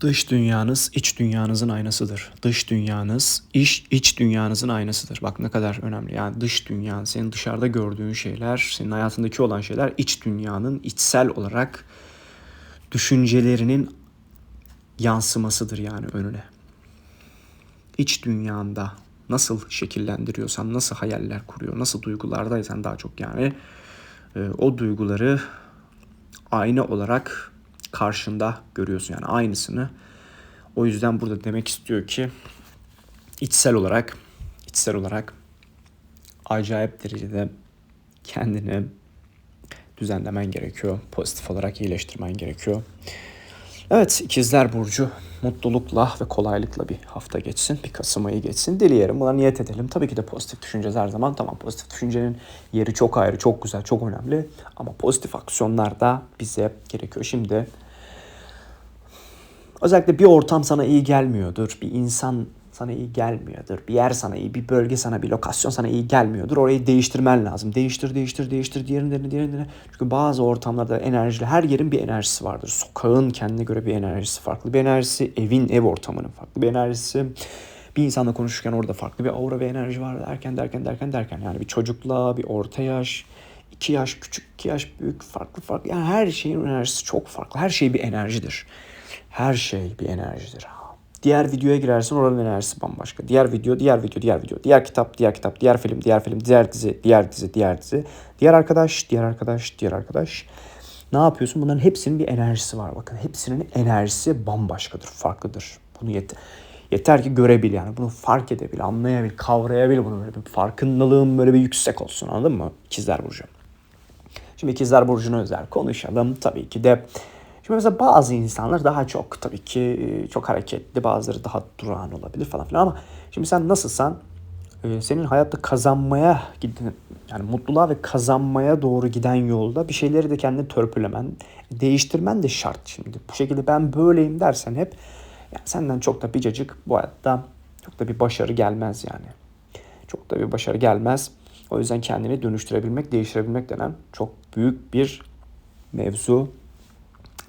Dış dünyanız iç dünyanızın aynasıdır. Dış dünyanız iş iç dünyanızın aynasıdır. Bak ne kadar önemli. Yani dış dünyan, senin dışarıda gördüğün şeyler, senin hayatındaki olan şeyler iç dünyanın içsel olarak düşüncelerinin yansımasıdır yani önüne. İç dünyanda nasıl şekillendiriyorsan, nasıl hayaller kuruyor, nasıl duygulardaysan daha çok yani e, o duyguları ayna olarak karşında görüyorsun yani aynısını. O yüzden burada demek istiyor ki içsel olarak içsel olarak acayip derecede kendini düzenlemen gerekiyor. Pozitif olarak iyileştirmen gerekiyor. Evet ikizler Burcu mutlulukla ve kolaylıkla bir hafta geçsin. Bir Kasım ayı geçsin. Dileyelim buna niyet edelim. Tabii ki de pozitif düşüneceğiz her zaman. Tamam pozitif düşüncenin yeri çok ayrı, çok güzel, çok önemli. Ama pozitif aksiyonlar da bize gerekiyor. Şimdi özellikle bir ortam sana iyi gelmiyordur. Bir insan sana iyi gelmiyordur. Bir yer sana iyi, bir bölge sana, bir lokasyon sana iyi gelmiyordur. Orayı değiştirmen lazım. Değiştir, değiştir, değiştir. Diğerini diğerini Çünkü bazı ortamlarda enerjili, her yerin bir enerjisi vardır. Sokağın kendine göre bir enerjisi farklı. Bir enerjisi, evin, ev ortamının farklı bir enerjisi. Bir insanla konuşurken orada farklı bir aura ve enerji var derken derken derken derken. Yani bir çocukla, bir orta yaş, iki yaş küçük, iki yaş büyük, farklı farklı. Yani her şeyin enerjisi çok farklı. Her şey bir enerjidir. Her şey bir enerjidir. Diğer videoya girersin oranın enerjisi bambaşka. Diğer video, diğer video, diğer video. Diğer kitap, diğer kitap, diğer film, diğer film, diğer dizi, diğer dizi, diğer dizi. Diğer arkadaş, diğer arkadaş, diğer arkadaş. Ne yapıyorsun? Bunların hepsinin bir enerjisi var. Bakın hepsinin enerjisi bambaşkadır, farklıdır. Bunu yeter. Yeter ki görebil yani. Bunu fark edebil, anlayabil, kavrayabil bunu. Böyle bir farkındalığın böyle bir yüksek olsun anladın mı? İkizler Burcu. Şimdi İkizler Burcu'na özel konuşalım. Tabii ki de Şimdi mesela bazı insanlar daha çok tabii ki çok hareketli, bazıları daha durağan olabilir falan filan ama şimdi sen nasılsan senin hayatta kazanmaya giden yani mutluluğa ve kazanmaya doğru giden yolda bir şeyleri de kendini törpülemen, değiştirmen de şart şimdi. Bu şekilde ben böyleyim dersen hep yani senden çok da bicacık bu hayatta çok da bir başarı gelmez yani. Çok da bir başarı gelmez. O yüzden kendini dönüştürebilmek, değiştirebilmek denen çok büyük bir mevzu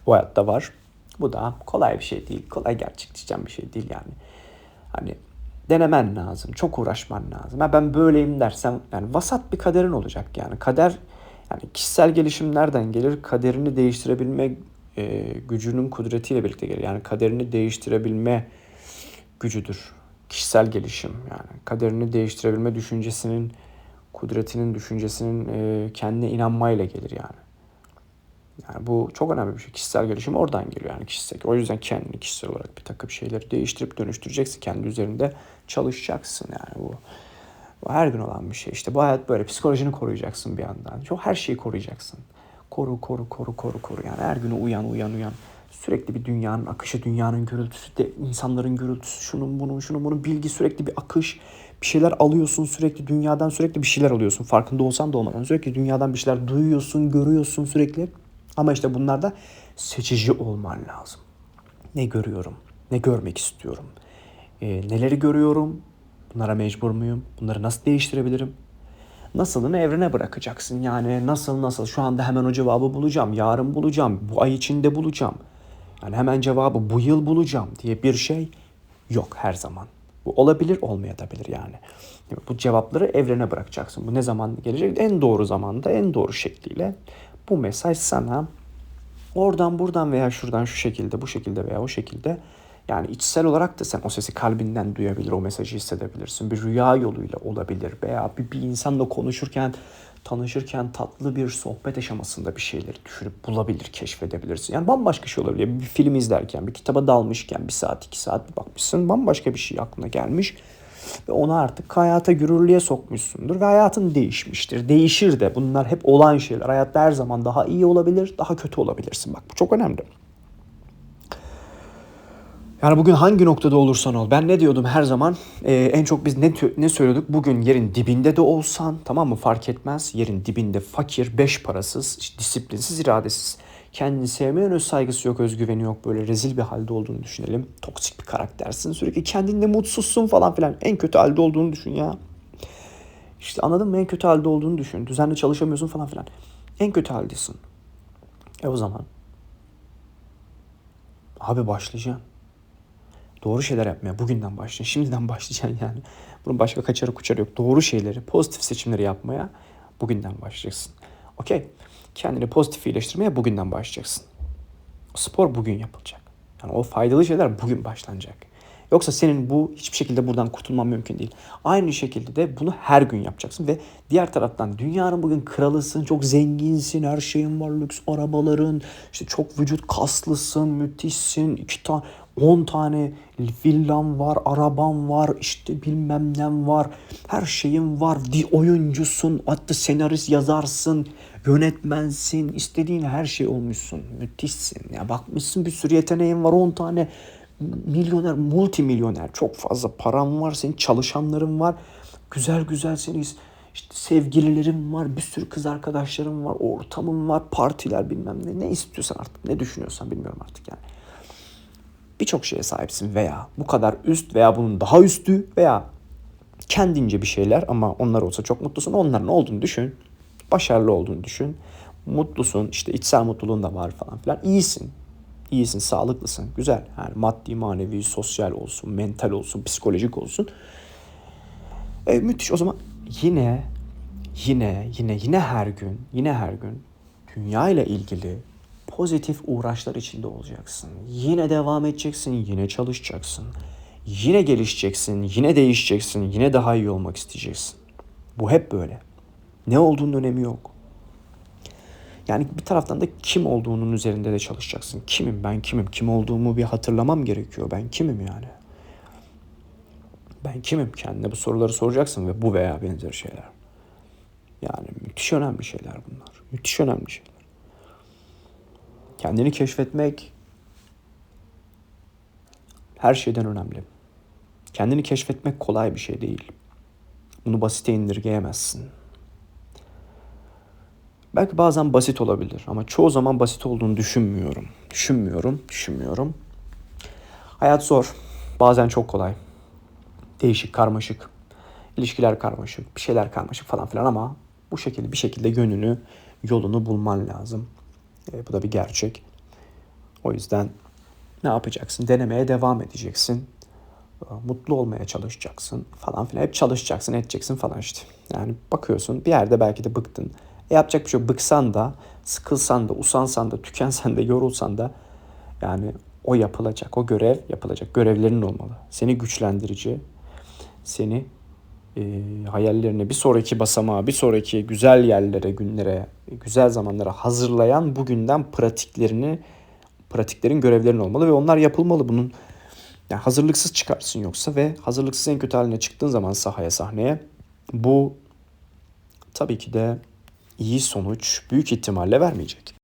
bu hayatta var. Bu da kolay bir şey değil. Kolay gerçekleşen bir şey değil yani. Hani denemen lazım. Çok uğraşman lazım. Ha ben böyleyim dersen yani vasat bir kaderin olacak yani. Kader yani kişisel gelişim nereden gelir? Kaderini değiştirebilme e, gücünün kudretiyle birlikte gelir. Yani kaderini değiştirebilme gücüdür. Kişisel gelişim yani. Kaderini değiştirebilme düşüncesinin, kudretinin, düşüncesinin e, kendine inanmayla gelir yani. Yani bu çok önemli bir şey. Kişisel gelişim oradan geliyor yani kişisel. O yüzden kendini kişisel olarak bir takım şeyleri değiştirip dönüştüreceksin. Kendi üzerinde çalışacaksın yani bu. Bu her gün olan bir şey. İşte bu hayat böyle. Psikolojini koruyacaksın bir yandan. Çok her şeyi koruyacaksın. Koru, koru, koru, koru, koru. Yani her gün uyan, uyan, uyan. Sürekli bir dünyanın akışı, dünyanın gürültüsü, de, insanların gürültüsü, şunun bunun, şunun bunun bilgi sürekli bir akış. Bir şeyler alıyorsun sürekli dünyadan sürekli bir şeyler alıyorsun. Farkında olsan da olmadan sürekli dünyadan bir şeyler duyuyorsun, görüyorsun sürekli. Ama işte bunlarda seçici olman lazım. Ne görüyorum? Ne görmek istiyorum? E, neleri görüyorum? Bunlara mecbur muyum? Bunları nasıl değiştirebilirim? Nasılını evrene bırakacaksın. Yani nasıl nasıl şu anda hemen o cevabı bulacağım. Yarın bulacağım. Bu ay içinde bulacağım. Yani hemen cevabı bu yıl bulacağım diye bir şey yok her zaman. Bu olabilir olmayabilir yani. Bu cevapları evrene bırakacaksın. Bu ne zaman gelecek? En doğru zamanda, en doğru şekliyle bu mesaj sana oradan buradan veya şuradan şu şekilde bu şekilde veya o şekilde yani içsel olarak da sen o sesi kalbinden duyabilir, o mesajı hissedebilirsin. Bir rüya yoluyla olabilir veya bir, bir insanla konuşurken, tanışırken tatlı bir sohbet aşamasında bir şeyleri düşünüp bulabilir, keşfedebilirsin. Yani bambaşka şey olabilir. Bir film izlerken, bir kitaba dalmışken bir saat, iki saat bir bakmışsın. Bambaşka bir şey aklına gelmiş ve onu artık hayata gürürlüğe sokmuşsundur ve hayatın değişmiştir. Değişir de bunlar hep olan şeyler. Hayatta her zaman daha iyi olabilir, daha kötü olabilirsin. Bak bu çok önemli. Yani bugün hangi noktada olursan ol. Ben ne diyordum her zaman? Ee, en çok biz ne, ne söylüyorduk? Bugün yerin dibinde de olsan tamam mı fark etmez. Yerin dibinde fakir, beş parasız, disiplinsiz, iradesiz kendini sevmeyen öz saygısı yok, özgüveni yok. Böyle rezil bir halde olduğunu düşünelim. Toksik bir karaktersin. Sürekli kendinde mutsuzsun falan filan. En kötü halde olduğunu düşün ya. İşte anladın mı? En kötü halde olduğunu düşün. Düzenli çalışamıyorsun falan filan. En kötü haldesin. E o zaman abi başlayacaksın. Doğru şeyler yapmaya bugünden başlayacaksın. Şimdiden başlayacaksın yani. Bunun başka kaçarı kuçarı yok. Doğru şeyleri, pozitif seçimleri yapmaya bugünden başlayacaksın. Okey. Kendini pozitif iyileştirmeye bugünden başlayacaksın. Spor bugün yapılacak. Yani o faydalı şeyler bugün başlanacak. Yoksa senin bu hiçbir şekilde buradan kurtulman mümkün değil. Aynı şekilde de bunu her gün yapacaksın ve diğer taraftan dünyanın bugün kralısın, çok zenginsin, her şeyin var, lüks arabaların, işte çok vücut kaslısın, müthişsin, iki tane, on tane villan var, araban var, işte bilmem nem var, her şeyin var, di oyuncusun, hatta senarist yazarsın, yönetmensin, istediğin her şey olmuşsun, müthişsin. Ya bakmışsın bir sürü yeteneğin var, 10 tane milyoner, multimilyoner, çok fazla paran var, senin çalışanların var, güzel güzel senin işte sevgililerin var, bir sürü kız arkadaşların var, ortamın var, partiler bilmem ne. Ne istiyorsan artık, ne düşünüyorsan bilmiyorum artık yani. Birçok şeye sahipsin veya bu kadar üst veya bunun daha üstü veya kendince bir şeyler ama onlar olsa çok mutlusun. Onların olduğunu düşün. Başarılı olduğunu düşün. Mutlusun, işte içsel mutluluğun da var falan filan. İyisin. İyisin, sağlıklısın. Güzel. Yani maddi, manevi, sosyal olsun, mental olsun, psikolojik olsun. E, müthiş. O zaman yine yine yine yine her gün yine her gün dünya ile ilgili pozitif uğraşlar içinde olacaksın. Yine devam edeceksin, yine çalışacaksın. Yine gelişeceksin, yine değişeceksin, yine daha iyi olmak isteyeceksin. Bu hep böyle. Ne olduğunun önemi yok. Yani bir taraftan da kim olduğunun üzerinde de çalışacaksın. Kimim ben kimim? Kim olduğumu bir hatırlamam gerekiyor. Ben kimim yani? Ben kimim? Kendine bu soruları soracaksın ve bu veya benzer şeyler. Yani müthiş önemli şeyler bunlar. Müthiş önemli şeyler. Kendini keşfetmek her şeyden önemli. Kendini keşfetmek kolay bir şey değil. Bunu basite indirgeyemezsin. Belki bazen basit olabilir ama çoğu zaman basit olduğunu düşünmüyorum. Düşünmüyorum, düşünmüyorum. Hayat zor. Bazen çok kolay. Değişik, karmaşık. İlişkiler karmaşık, bir şeyler karmaşık falan filan ama bu şekilde bir şekilde yönünü, yolunu bulman lazım. E, bu da bir gerçek. O yüzden ne yapacaksın? Denemeye devam edeceksin. E, mutlu olmaya çalışacaksın falan filan. Hep çalışacaksın, edeceksin falan işte. Yani bakıyorsun bir yerde belki de bıktın. E yapacak bir şey yok. Bıksan da, sıkılsan da, usansan da, tükensen de, yorulsan da yani o yapılacak. O görev yapılacak. Görevlerin olmalı. Seni güçlendirici, seni e, hayallerine bir sonraki basamağa, bir sonraki güzel yerlere, günlere, güzel zamanlara hazırlayan bugünden pratiklerini, pratiklerin görevlerin olmalı ve onlar yapılmalı. Bunun yani hazırlıksız çıkarsın yoksa ve hazırlıksız en kötü haline çıktığın zaman sahaya sahneye bu tabii ki de iyi sonuç büyük ihtimalle vermeyecek.